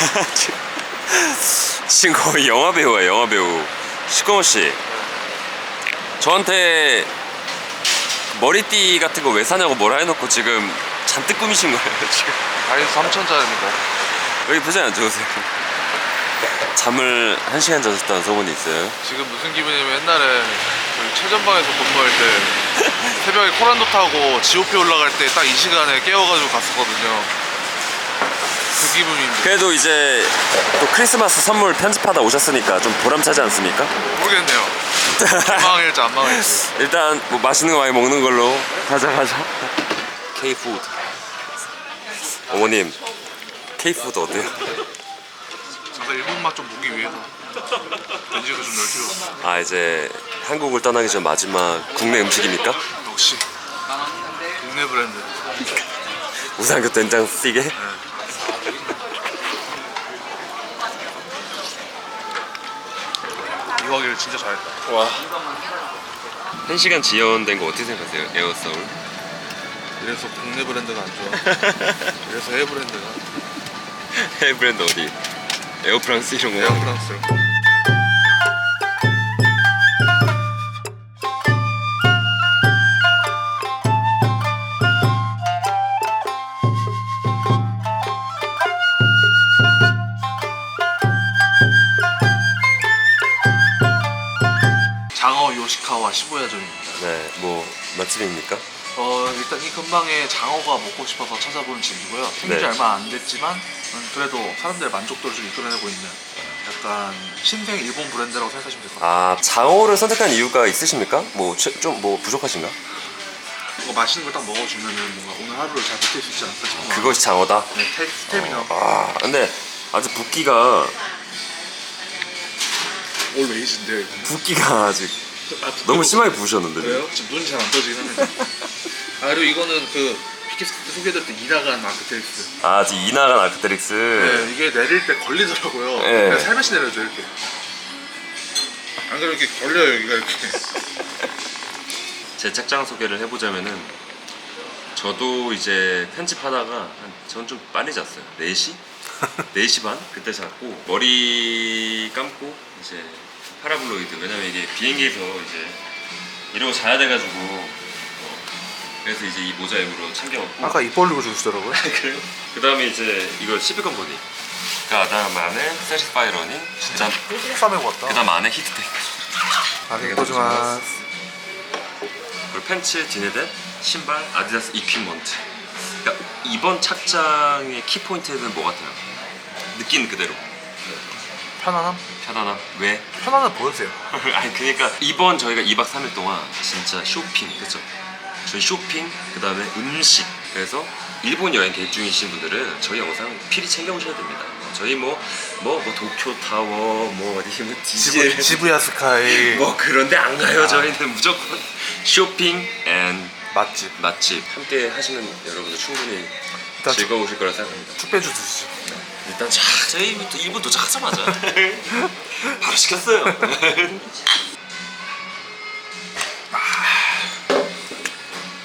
지금 거의 영화 배우야 영화 배우 시꺼먼 씨 저한테 머리띠 같은 거 왜 사냐고 뭐라 해놓고 지금 잔뜩 꾸미신 거예요 지금 다이소 3천짜리입니다. 여기 표정이 안 좋으세요? 잠을 한 시간 자셨다는 소문이 있어요 지금 무슨 기분이냐면 옛날에 저희 최전방에서 근무할 때 새벽에 코란도 타고 지오피 올라갈 때 딱 이 시간에 깨워가지고 갔었거든요. 그 기분입니다. 그래도 이제 또 크리스마스 선물 편집하다 오셨으니까 좀 보람차지 않습니까? 모르겠네요. 망할지 안 망할지. 일단 뭐 맛있는 거 많이 먹는 걸로 가자 가자 K푸드 어머님 K푸드 어때요? 저도 일본 맛 좀 보기 위해서 렌즈가 좀 넓히고 아 이제 한국을 떠나기 전 마지막 국내 음식입니까? 역시 국내 브랜드. 우상교 된장 찌개? 이거 하기를 진짜 잘했다. 와. 한 시간 지연된 거 어떻게 생각하세요? 에어서울? 이래서 국내 브랜드가 안 좋아. 이래서 해외 브랜드가 해외 브랜드 어디? 에어프랑스 이런 거? 에어프랑스. 장 요시카와 시부야전입니다. 네, 뭐 맛집입니까? 어 일단 이 근방에 장어가 먹고 싶어서 찾아본 집이고요. 생긴 지 네. 얼마 안 됐지만 음, 그래도 사람들의 만족도를 좀 이끌어내고 있는 약간 신생 일본 브랜드라고 생각하시면 될 것 같아요. 아 장어를 선택한 이유가 있으십니까? 뭐 좀 뭐 부족하신가? 이거 맛있는 걸 딱 먹어주면은 뭔가 오늘 하루를 잘 버틸 수 있지 않을까 싶어요. 그것이 장어다. 네, 태- 스태미나 아 근데 아직 붓기가 올웨이즈인데 붓기가 아직 너무 심하게 부으셨는데 지금. 왜요? 지금 눈이 잘 안 떠지긴 합니다. 아 그리고 이거는 그 피키스트 소개될 때 이나간 마크테릭스. 아 아직 이나간 아크테릭스. 네, 이게 내릴 때 걸리더라고요. 네. 그냥 살며시 내려줘 이렇게. 안 그러면 이렇게 걸려요 여기가 이렇게. 제 책장 소개를 해보자면은 저도 이제 편집하다가 한, 전좀 빨리 잤어요 4시? 4시 반? 그때 잤고 머리 감고 이제 파라블로이드 왜냐면 이게 비행기에서 이제 이러고 자야 돼가지고 어, 그래서 이제 이 모자 일부러 챙겨왔고 입 벌리고 주시더라고요. 그래요? 그 다음에 이제 이거 시비건 보디 그 다음 안에 세리스파이 러닝 그 다음, 싸매고 왔다. 그 다음 안에 히트텍 아리가토지마스. 그리고 팬츠, 디네댓, 신발, 아디다스 이퀴먼트. 그러니까 이번 착장의 키포인트는 뭐 같아요? 느낌 그대로. 편안함? 편안함. 왜? 편안함 보여주세요. 아니 그러니까 이번 저희가 2박 3일 동안 진짜 쇼핑 그죠? 저희 쇼핑 그 다음에 음식 그래서 일본 여행 계획 중이신 분들은 저희 영상 필히 챙겨보셔야 됩니다. 뭐 저희 뭐 뭐 뭐 도쿄 타워 뭐 어디 뭐 디즈니 지부, 지부야 스카이 뭐 그런데 안 가요. 저희는 무조건 쇼핑 앤 맛집. 맛집 함께 하시는 여러분들 충분히 일단 즐거우실 거라 생각합니다. 축배주 드시죠. 일단 자 저희 또 1분 도착하자마자 바로 시켰어요. 아,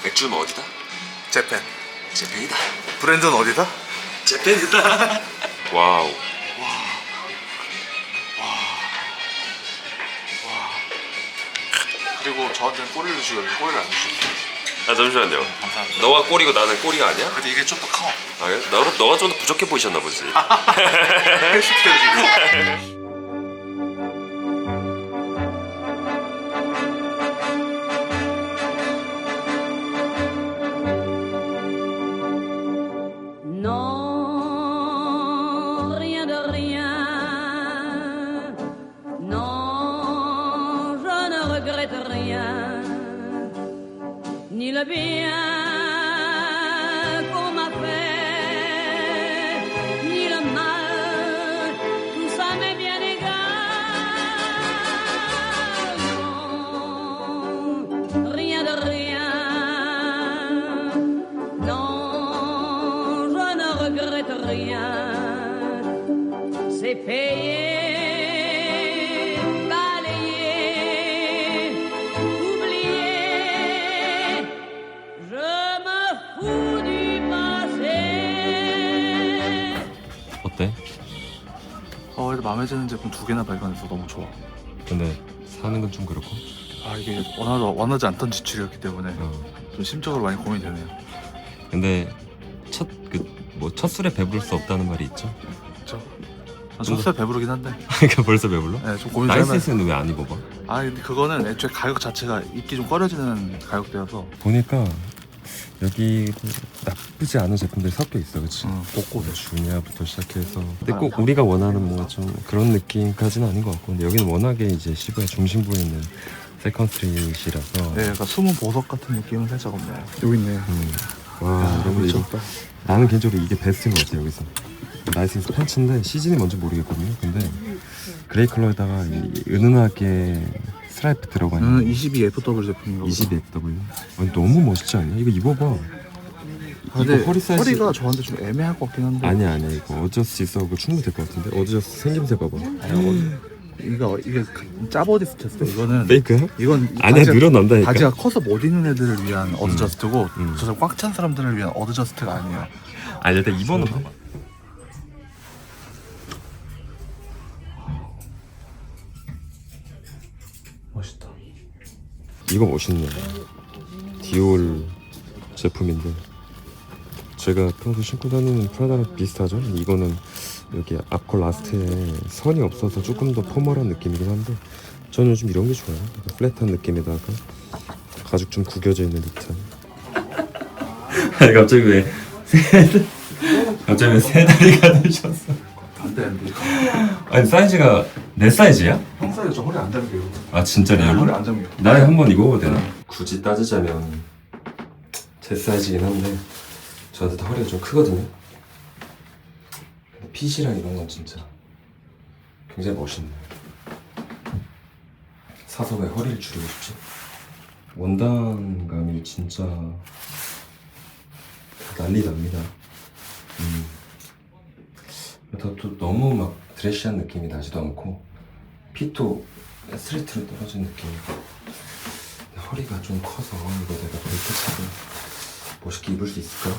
맥주는 어디다? 재팬. 제페이다. 브랜드는 어디다? 제페이다. 와우. 그리고 저한테는 꼬리를 여기 꼬리를 안 주시고. 아 잠시만요. 감사합니다. 너가 꼬리고 나는 꼬리가 아니야? 근데 이게 좀 더 커. 아, 그래? 너, 너가 좀 더 부족해 보이셨나 보지. 헬스케어지고. 드는 제품 두 개나 발견해서 너무 좋아. 근데 사는 건 좀 그렇고. 아 이게 원하지, 원하지 않던 지출이었기 때문에 어. 좀 심적으로 많이 고민이 되네요. 근데 첫 그 뭐 첫 술에 배부를 수 없다는 말이 있죠. 그렇죠. 첫째 배부르긴 한데 그러니까 벌써 배불러? 네, 좀 고민 좀 해봐요. 나이스는 왜 안 입어봐? 아 근데 그거는 애초에 가격 자체가 입기 좀 꺼려지는 가격대여서 보니까 여기 나쁘지 않은 제품들이 섞여 있어, 그렇지? 음, 곳곳에 주니아부터 시작해서 근데 꼭 우리가 원하는 뭔가 좀 그런 느낌까지는 아닌 것 같고 근데 여기는 워낙에 이제 시부야 중심부에 있는 세컨 스트릿이라서 네, 약간 숨은 보석 같은 느낌은 살짝 없네요. 여기 있네. 음. 와 야, 여러분 이거 미쳤다. 나는 개인적으로 이게 베스트인 것 같아 여기서 나이스익스 팬츠인데 시즌이 뭔지 모르겠거든요 근데 그레이 컬러에다가 이 은은하게 스트라이프 들어가 있는 저는 22FW 제품인가 보다. 22FW 아니, 너무 멋있지 않냐? 이거 입어봐. 아, 근데 이거 허리 사이즈 허리가 저한테 좀 애매할 것 같긴 한데. 아니야 아니야 이거 어저스 있어도 충분히 될 것 같은데? 어저스 생김새 봐봐. 이거 이게 짜버디 스트였어? 이거는 페이크야? 이건 아니야 바지가- 늘어난다니까. 바지가 커서 못 입는 애들을 위한 어드저스트고 음. 저꽉찬 사람들을 위한 어드저스트가 아니에요. 아니 일단 2번은 봐봐 이거 멋있네. 디올 제품인데. 제가 평소 신고 다니는 프라다랑 비슷하죠? 이거는 여기 앞콜 라스트에 선이 없어서 조금 더 포멀한 느낌이긴 한데 저는 요즘 이런 게 좋아요. 플랫한 느낌에다가 가죽 좀 구겨져 있는 듯한. 아니 갑자기 왜 갑자기 왜 세 다리가 되셨어? 안돼 안돼. 아니 사이즈가 내 사이즈야? 형 사이즈 저 허리 안 잠겨요 아 진짜 허리? 안 잠겨 나에 한번 입어봐도 되나? 굳이 따지자면 제 사이즈긴 한데 저한테 다 허리가 좀 크거든요 근데 핏이랑 이런 건 진짜 굉장히 멋있네 사서 왜 허리를 줄이고 싶지? 원단감이 진짜 난리 납니다 음. 더, 또 너무 막 드레시한 느낌이 나지도 않고 핏도 스트레이트로 떨어진 느낌이고 허리가 좀 커서 이거 내가 벨트차고 멋있게 입을 수 있을까?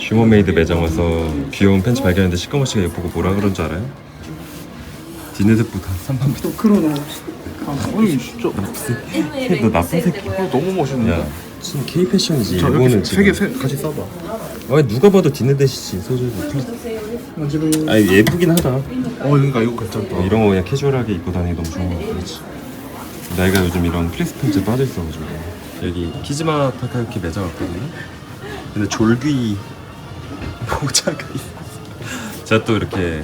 슈머메이드 매장 와서 귀여운 팬츠 발견했는데 시꺼먼 씨가 이거 보고 뭐라 그런 줄 알아요? 디네드보다 3만 원 크로나 아니 진짜. 너 나쁜 새끼. 이거 너무 멋있는데? 야 지금 K 패션이지 저 일본은 세개 지금. 같이 써봐. 아 누가 봐도 디네드시지 소주고 플리 아 예쁘긴 하다 어 그러니까 이거 괜찮다. 어, 이런 거 그냥 캐주얼하게 입고 다니기 너무 좋은 것 같아 내가 요즘 이런 플리스 팬츠에 빠져 있어가지고. 여기 키즈마 타카유키 매장 왔거든요. 근데 졸귀 모자가 있어 제가 또 이렇게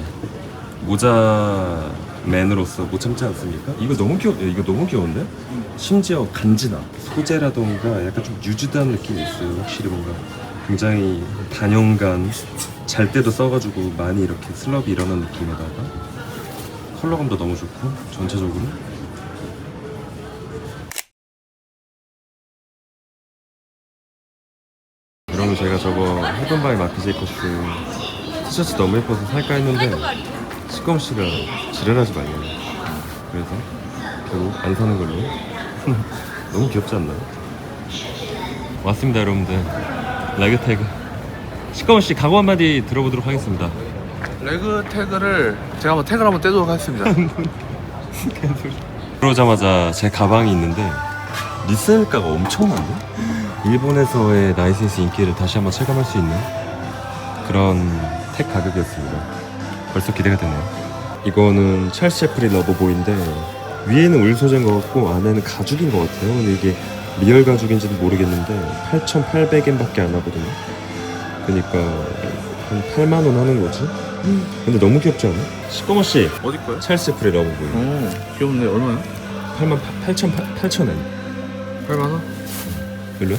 모자 맨으로서 못 참지 않습니까? 이거 너무 귀여 이거 너무 귀여운데? 심지어 간지나 소재라던가 약간 좀 유즈한 느낌이 있어요. 확실히 뭔가 굉장히 단연간 잘 때도 써가지고 많이 이렇게 슬럽이 일어난 느낌에다가 컬러감도 너무 좋고 전체적으로. 그러면 제가 저거 헤븐바이 마크 제이커스 티셔츠 너무 예뻐서 살까 했는데 시꺼먼 씨가 지랄하지 말래요 그래서 결국 안 사는 걸로. 너무 귀엽지 않나요? 왔습니다 여러분들. 라이그 태그 시꺼먼 씨 각오 한마디 들어보도록 하겠습니다 레그 태그를 제가 한번 태그를 한번 떼도록 하겠습니다 들어오자마자 제 가방이 있는데 리셀가가 엄청난데? 일본에서의 나이센스 인기를 다시 한번 체감할 수 있는 그런 택 가격이었습니다. 벌써 기대가 되네요. 이거는 찰스 제프리 러버보이인데 위에는 울 소재인 것 같고 안에는 가죽인 것 같아요. 근데 이게 리얼 가죽인지는 모르겠는데 8,800엔밖에 안 하거든요. 그러니까 한 8만 원 하는 거지. 근데 너무 귀엽지 않아? 시꺼먼 씨, 어디 거야? 찰스 제프리 러버보이. 오 귀엽네 얼마야? 8만 8천 8천 엔 8만 원? 별로야?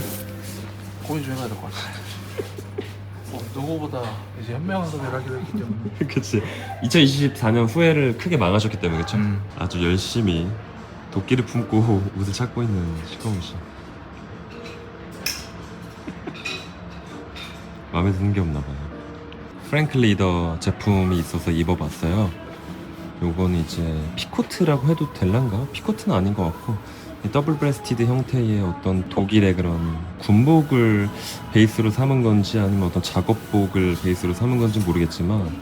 고민 좀 해봐야 될 것 같아 어, 누구보다 이제 현명한 소비를 하기로 했기 때문에 그치 2024년 후회를 크게 망하셨기 때문에 그쵸? 음. 아주 열심히 도끼를 품고 옷을 찾고 있는 시커먼 씨 마음에 드는 게 없나 봐요. 프랭클 리더 제품이 있어서 입어봤어요. 요거는 이제 피코트라고 해도 될란가? 피코트는 아닌 것 같고 이 더블 브레스티드 형태의 어떤 독일의 그런 군복을 베이스로 삼은 건지 아니면 어떤 작업복을 베이스로 삼은 건지 모르겠지만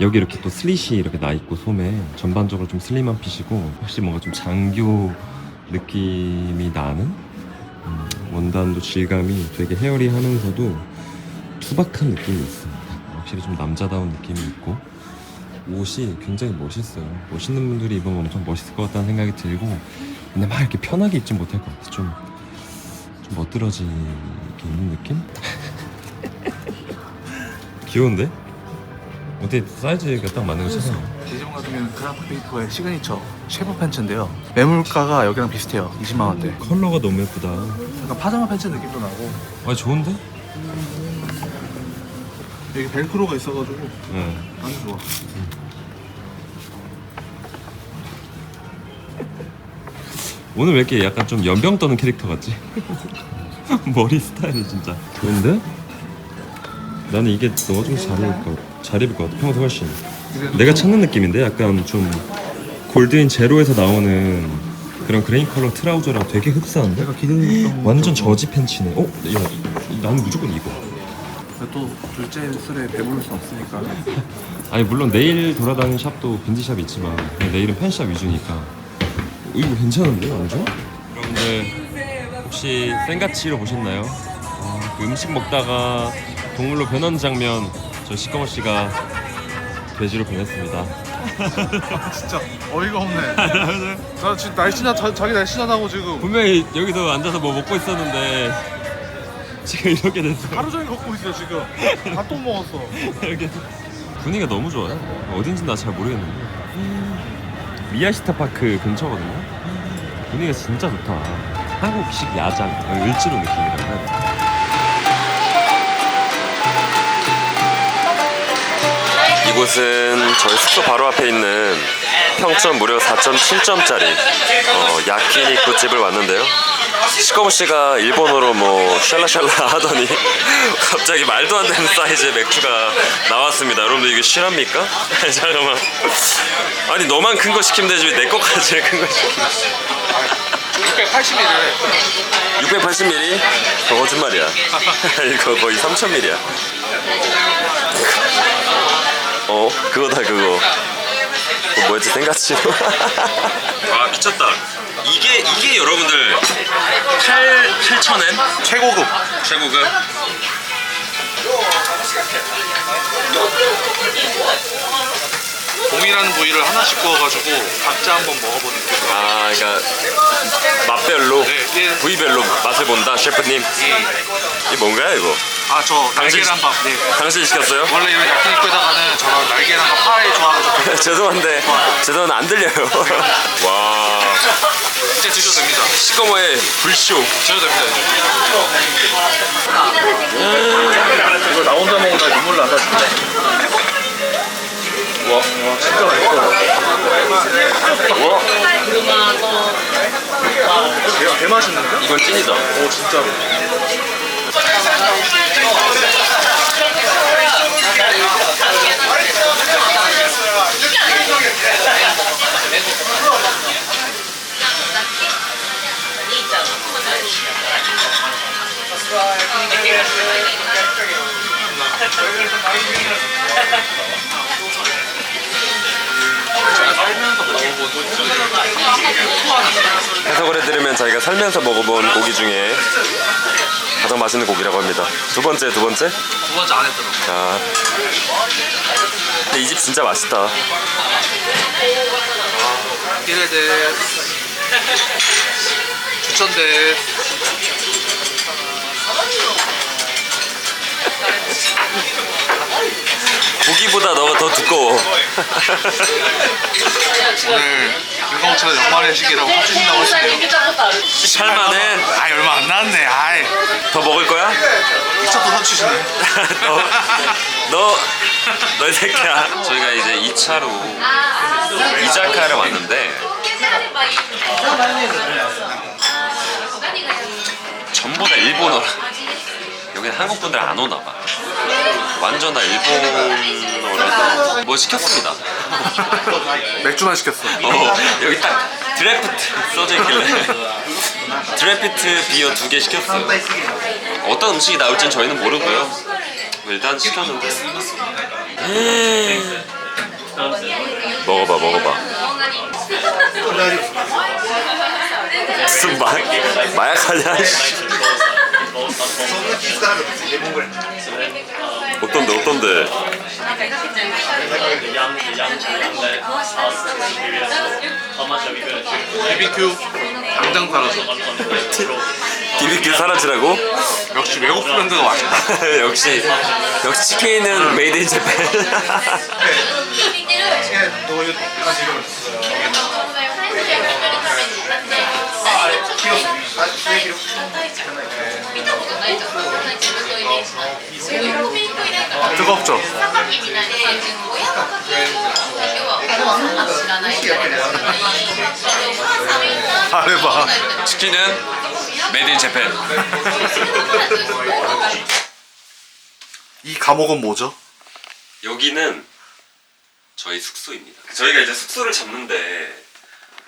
여기 이렇게 또 슬릿이 이렇게 나 있고 솜에 전반적으로 좀 슬림한 핏이고 확실히 뭔가 좀 장교 느낌이 나는? 음, 원단도 질감이 되게 헤어리하면서도 투박한 느낌이 있습니다. 확실히 좀 남자다운 느낌이 있고 옷이 굉장히 멋있어요. 멋있는 분들이 입으면 엄청 멋있을 것 같다는 생각이 들고 근데 막 이렇게 편하게 입진 못할 것 같아. 좀, 좀 멋들어지게 입는 느낌? 귀여운데? 어떻게 사이즈가 딱 맞는 거 찾아요? 같은 경우는 크라프 페이퍼의 시그니처 쉐프 팬츠인데요. 매물가가 여기랑 비슷해요. 20만 원대. 컬러가 너무 예쁘다. 약간 파자마 팬츠 느낌도 나고 아 좋은데? 여기 벨크로가 있어가지고 네. 아주 좋아. 오늘 왜 이렇게 약간 좀 연병 떠는 캐릭터 같지? 머리 스타일이 진짜 좋은데? 나는 이게 너가 좀 잘 입을 것, 잘 입을 것 같아 평소 훨씬 내가 찾는 느낌인데 약간 좀 골드인 제로에서 나오는 그런 그레인 컬러 트라우저랑 되게 흡사한데? 내가 기능 완전 저지 팬츠네 어? 야 이- 나는 무조건 이거 또 둘째 술에 배부를 수 없으니까 아니 물론 내일 돌아다니는 샵도 빈티샵 있지만 그냥 내일은 팬샵 위주니까 어, 이거 괜찮은데 완전? 여러분들 혹시 생가치로 보셨나요? 아, 그 음식 먹다가 동물로 변하는 장면 저 시꺼먼 씨가 돼지로 변했습니다 진짜 어이가 없네. 나 지금 날씬하 자, 자기 날씬하다고 지금 분명히 여기서 앉아서 뭐 먹고 있었는데 지금 이렇게 됐어 하루 종일 걷고 있어 지금. 밥도 먹었어. 이렇게 분위기가 너무 좋아요. 어딘지 나 잘 모르겠는데 미야시타 파크 근처거든요. 분위기가 진짜 좋다. 한국식 야장, 을지로 되나? 이곳은 저희 숙소 바로 앞에 있는 평점 무려 4.7점짜리 어, 야키니쿠 집을 왔는데요. 시커먼 씨가 일본어로 뭐 샬라샬라 하더니 갑자기 말도 안 되는 사이즈의 맥주가 나왔습니다. 여러분들 이게 실합니까? 잠깐만. 아니 너만 큰 거 시키면 되지 왜내 거까지 큰거 시키면 680ml. 680ml? 그거 거짓말이야. 이거 거의 3000ml야. 어? 그거다 그거. 그거 뭐였지 생가치로? 아 미쳤다. 이게 이게 여러분들 8 8천엔 최고급. 최고급. 동일한 부위를 하나씩 구워가지고 각자 한번 먹어보는 게. 아 그러니까 맛별로 네, 예. 부위별로 맛을 본다 셰프님. 이게 뭔가요 이거? 아저 당신- 날계란 밥. 네. 당신 시켰어요? 원래 이런 야끼니쿠에다가는 저런 날계란과 파에 좋아하죠. 죄송한데 죄송한데 안 들려요. 와 이제 드셔도 됩니다. 시꺼머의 불쇼. 드셔도 됩니다. 이거 나 혼자 먹으다 눈물 난다 진짜. 와, 와 진짜 맛있어. 와 개, 개 맛있는데? 이건 찐이다. 오 진짜로. 해석을 해드리면 저희가 살면서 먹어본 고기 중에 가장 맛있는 고기라고 합니다. 두 번째 두 번째. 두 번째 안 했더라고. 아 근데 이 집 진짜 맛있다. 기대돼. 추천돼. 고기보다 너가 더 두꺼워. 오늘 김광호처럼 연말의 시기라고 해주신다고 하시네요. 살만해. 아이 얼마 안 나왔네. 아이 더 먹을 거야? 미쳤다 사주시네. 너, 너, 너이 새끼야. 저희가 이제 2차로 이자카야를 왔는데 전부 다 일본어라. 여기 한국 분들 안 오나 봐. 완전 다 일본어라서 뭐 시켰습니다. 맥주만 시켰어. 어, 여기 딱 드래프트 써져 있길래 드래프트 비어 두 개 시켰어요. 어떤 음식이 나올지는 저희는 모르고요. 일단 시켰는데 음, 먹어봐 먹어봐 무슨 마, 마약하냐 씨. 어떤데 어떤데 BBQ 당장 사라져. BBQ 사라지라고? 역시 외국 브랜드가 맛있다. 역시 역시 치킨은 메이드 인 재팬 뜨겁죠? 잘해봐. 치킨은 메이드 인 재팬 이 감옥은 뭐죠? 여기는 저희 숙소입니다. 저희가 이제 숙소를 잡는데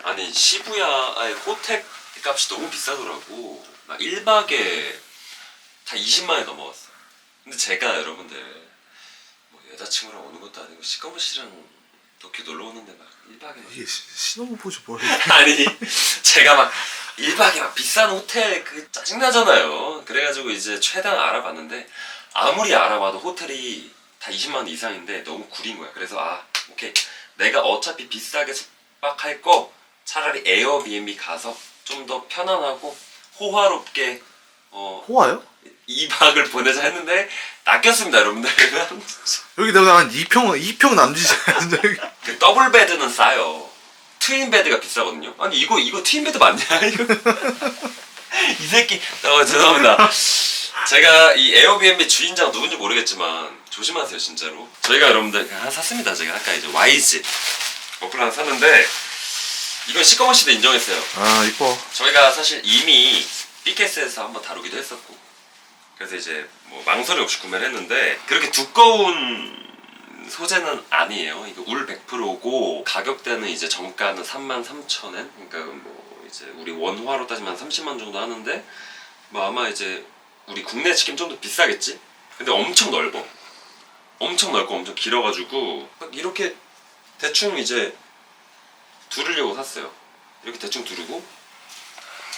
아니 시부야의 호텔 값이 너무 비싸더라고. 막 1박에 다 20만 원 넘어갔어. 근데 제가 여러분들 뭐 여자친구랑 오는 것도 아니고 시꺼먼 씨랑 도쿄 놀러 오는데 막 1박에 이게 시- 신혼 보지 뭐야? 아니 제가 막 1박에 막 비싼 호텔 그 짜증나잖아요 그래가지고 이제 최대한 알아봤는데 아무리 알아봐도 호텔이 다 20만 원 이상인데 너무 구린 거야 그래서 아 오케이 내가 어차피 비싸게 숙박할 거 차라리 에어비앤비 가서 좀 더 편안하고 호화롭게 어 호화요? 2박을 보내자 했는데 낚였습니다 여러분들 여기 내가 한 2평 2평 남짓이 그 더블 베드는 싸요. 트윈 베드가 비싸거든요. 아니 이거 이거 트윈 베드 맞냐 이거? 이 새끼. 어 죄송합니다. 제가 이 에어비앤비 주인장 누군지 모르겠지만 조심하세요 진짜로. 저희가 여러분들 하나 샀습니다. 제가 아까 이제 YG 어플 하나 샀는데 이건 시꺼먼 씨도 인정했어요. 아 이뻐. 저희가 사실 이미 BKS에서 한번 다루기도 했었고 그래서 이제 뭐 망설임 없이 구매를 했는데 그렇게 두꺼운 소재는 아니에요. 이거 울 100%고 가격대는 이제 정가는 33,000엔 그러니까 뭐 이제 우리 원화로 따지면 30만 정도 하는데 뭐 아마 이제 우리 국내 치킨 좀 더 비싸겠지? 근데 엄청 넓어. 엄청 넓고 엄청 길어가지고 딱 이렇게 대충 이제 두르려고 샀어요. 이렇게 대충 두르고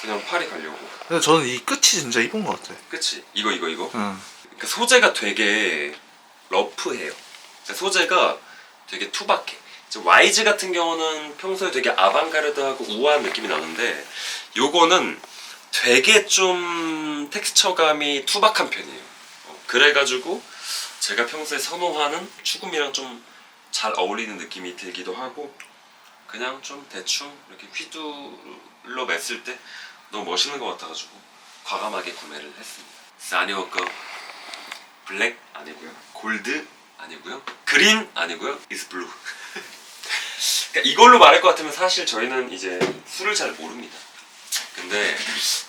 그냥 팔이 가려고. 근데 저는 이 끝이 진짜 이쁜 것 같아. 그치? 이거 이거 이거. 응. 그러니까 소재가 되게 러프해요. 그러니까 소재가 되게 투박해. 이제 YG 같은 경우는 평소에 되게 아방가르드하고 우아한 느낌이 나는데 요거는 되게 좀 텍스처감이 투박한 편이에요. 어, 그래가지고 제가 평소에 선호하는 추금이랑 좀 잘 어울리는 느낌이 들기도 하고 그냥 좀 대충 이렇게 휘둘러 맸을 때 너무 멋있는 것 같아가지고 과감하게 구매를 했습니다. 사니워커 블랙 아니고요. 골드 아니고요. 그린 아니고요. is blue. 그러니까 이걸로 말할 것 같으면 사실 저희는 이제 술을 잘 모릅니다. 근데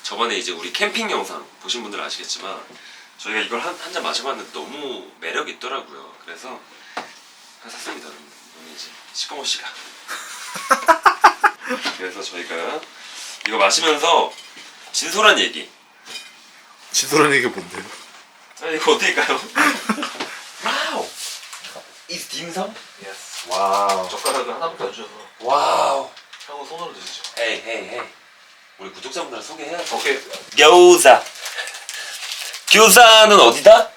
저번에 이제 우리 캠핑 영상 보신 분들 아시겠지만 저희가 이걸 한한잔 마셔봤는데 너무 매력 있더라고요. 그래서 샀습니다. 여러분. 이제 시꺼먼 씨가. 그래서 저희가 이거 마시면서 진솔한 얘기. 지도라는 얘기 뭔데요? 아 이거 어딜까요? 와우. is 딤섬? 예스. 와우. 젓가락을 하나밖에 안 주셔서 와우. 형은 손으로 드시죠. 헤이 헤이 헤이. 우리 구독자분들 소개해야죠. 오케이. 교자. 교자는 어디다?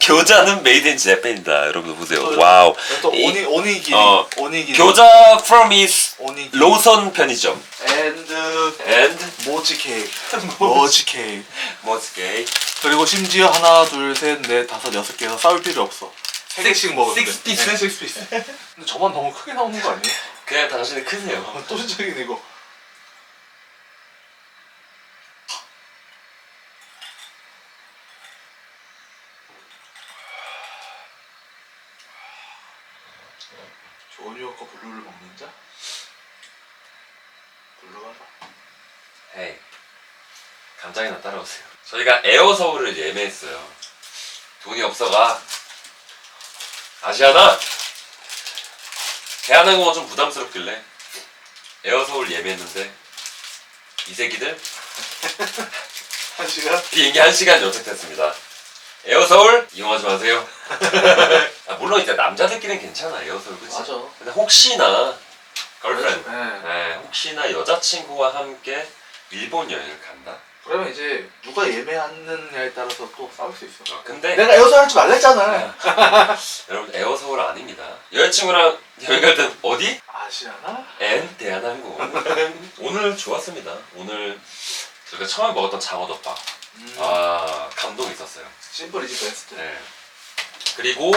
교자는 메이드 인 재팬이다. 여러분들 보세요. 와우. 또 이- 오니 오니기리. 어, 오니기리. 교자 from is 오니기리. 로선 편의점. 앤드 and 모지 케이크. 모지 케이크. gay? 그리고 심지어 하나, 둘, 셋, 넷, 다섯, 여섯 개서 싸울 필요 없어. 세 개씩 돼. six piece. 네, six piece. 근데 저만 너무 크게 나오는 거 아니에요? 그냥 당신이 크세요. 어, 또 시작이네 이거. 조니워커 블루를 먹는 자? 블루 하자. 헤이. 감장이나 따라오세요. 저희가 에어 서울을 예매했어요. 돈이 없어가. 아시아나? 대한항공은 좀 부담스럽길래 에어 서울 예매했는데 이 새끼들 한 시간? 비행기 1시간 연착됐습니다. 에어서울 이용하지 마세요. 아, 물론 이제 남자들끼리는 괜찮아 에어서울 그치? 맞아. 근데 혹시나 걸프렌드 네. 네, 혹시나 여자친구와 함께 일본 여행을 간다? 그러면 이제 누가 예매하느냐에 따라서 또 싸울 수 있어. 어, 근데 내가 에어서 할줄 말랬잖아. 여러분 에어서울 아닙니다. 여자친구랑 여행 갈 땐 어디? 아시아나? N 대한항공. 오늘 좋았습니다. 오늘 저희가 처음에 먹었던 장어덮밥. 음. 아 감동 있었어요. 심플이지 베스트. 네. 그리고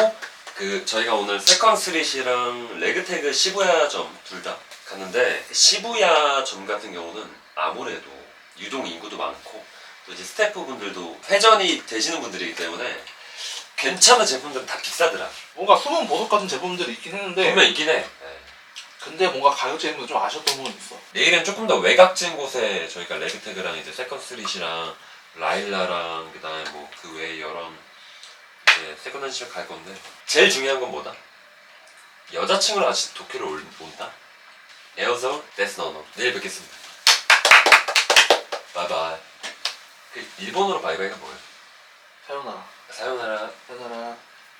그 저희가 오늘 세컨 스릿이랑 레그태그 시부야 점 둘 다 갔는데 시부야 점 같은 경우는 아무래도 유동 인구도 많고 또 이제 스태프분들도 회전이 되시는 분들이기 때문에 괜찮은 제품들은 다 비싸더라. 뭔가 숨은 보석 같은 제품들이 있긴 했는데 분명 있긴 해. 네. 근데 뭔가 가격 제품도 좀 아쉬웠던 부분 이 있어. 내일은 조금 더 외곽진 곳에 저희가 레그태그랑 이제 세컨 스릿이랑 라일라랑 그다음에 뭐 그 외에 여러 이제 세컨핸드샵 갈 건데 제일 중요한 건 뭐다? 여자친구랑 같이 도쿄를 올- 온다? 에어서 데스 너너 내일 뵙겠습니다. 바이바이. 그 일본어로 바이바이가 뭐예요? 사요나라. 사요나라 사요나라.